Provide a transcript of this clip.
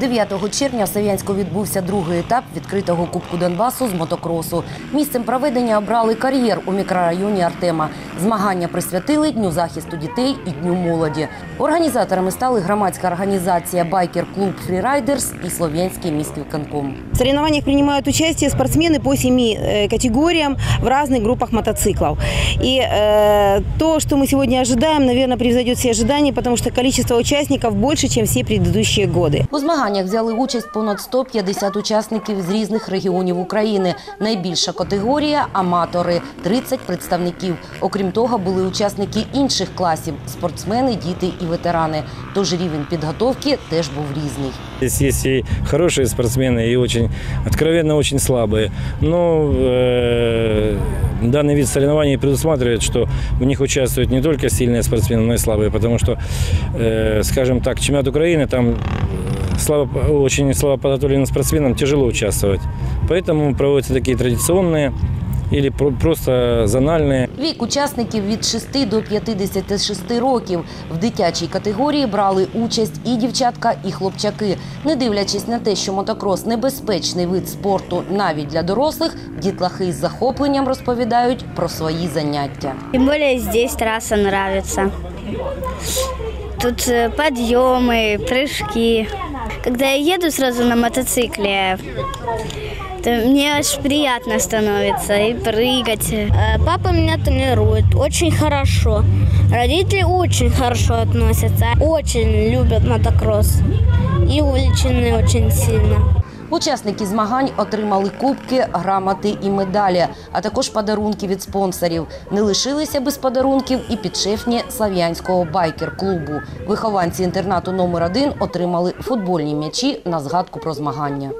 9 червня в Сав'янську відбувся другий етап відкритого Кубку Донбасу з мотокросу. Місцем проведення обрали кар'єр у мікрорайоні Артема. Змагання присвятили Дню захисту дітей і Дню молоді. Організаторами стали громадська організація Байкер-клуб Фрірайдерс і Слов'янський міськвиконком. В соревнованиях принимают участие спортсмены по семи э, категориям в разных группах мотоциклов. И э, то, что мы сегодня ожидаем, наверное, превзойдет все ожидания, потому что количество участников больше, чем все предыдущие годы. У змаганнях взяли участь понад 150 учасників з різних регіонів України. Найбільша категорія аматори 30 представників. Окрім того, були учасники інших класів спортсмени, діти і ветерани. Тож рівень підготовки теж був різний. Здесь есть и хорошие спортсмены, и очень откровенно очень слабые. Но э, данный вид соревнований предусматривает, что в них участвуют не только сильные спортсмены, но и слабые, потому что, э, скажем так, чемпионат Украины там э, слабо, очень слабо подготовленным спортсменам тяжело участвовать. Поэтому проводятся такие традиционные или про- просто зональные Вік учасників від 6 до 56 років. В дитячій категорії брали участь і дівчатка, і хлопчаки. Не дивлячись на те, що мотокрос небезпечний вид спорту навіть для дорослих, дітлахи з захопленням розповідають про свої заняття. Тем более здесь трасса нравится. Тут э, подъемы, прыжки. Когда я еду сразу на мотоцикле, то мне аж приятно становится и прыгать. Э, Папа меня тренирует очень хорошо. Родители очень хорошо относятся, очень любят мотокросс и увлечены очень сильно. Учасники змагань отримали кубки, грамоти і медалі, а також подарунки від спонсорів. Не лишилися без подарунків і підшефні Слав'янського байкер-клубу. Вихованці інтернату номер один отримали футбольні м'ячі на згадку про змагання.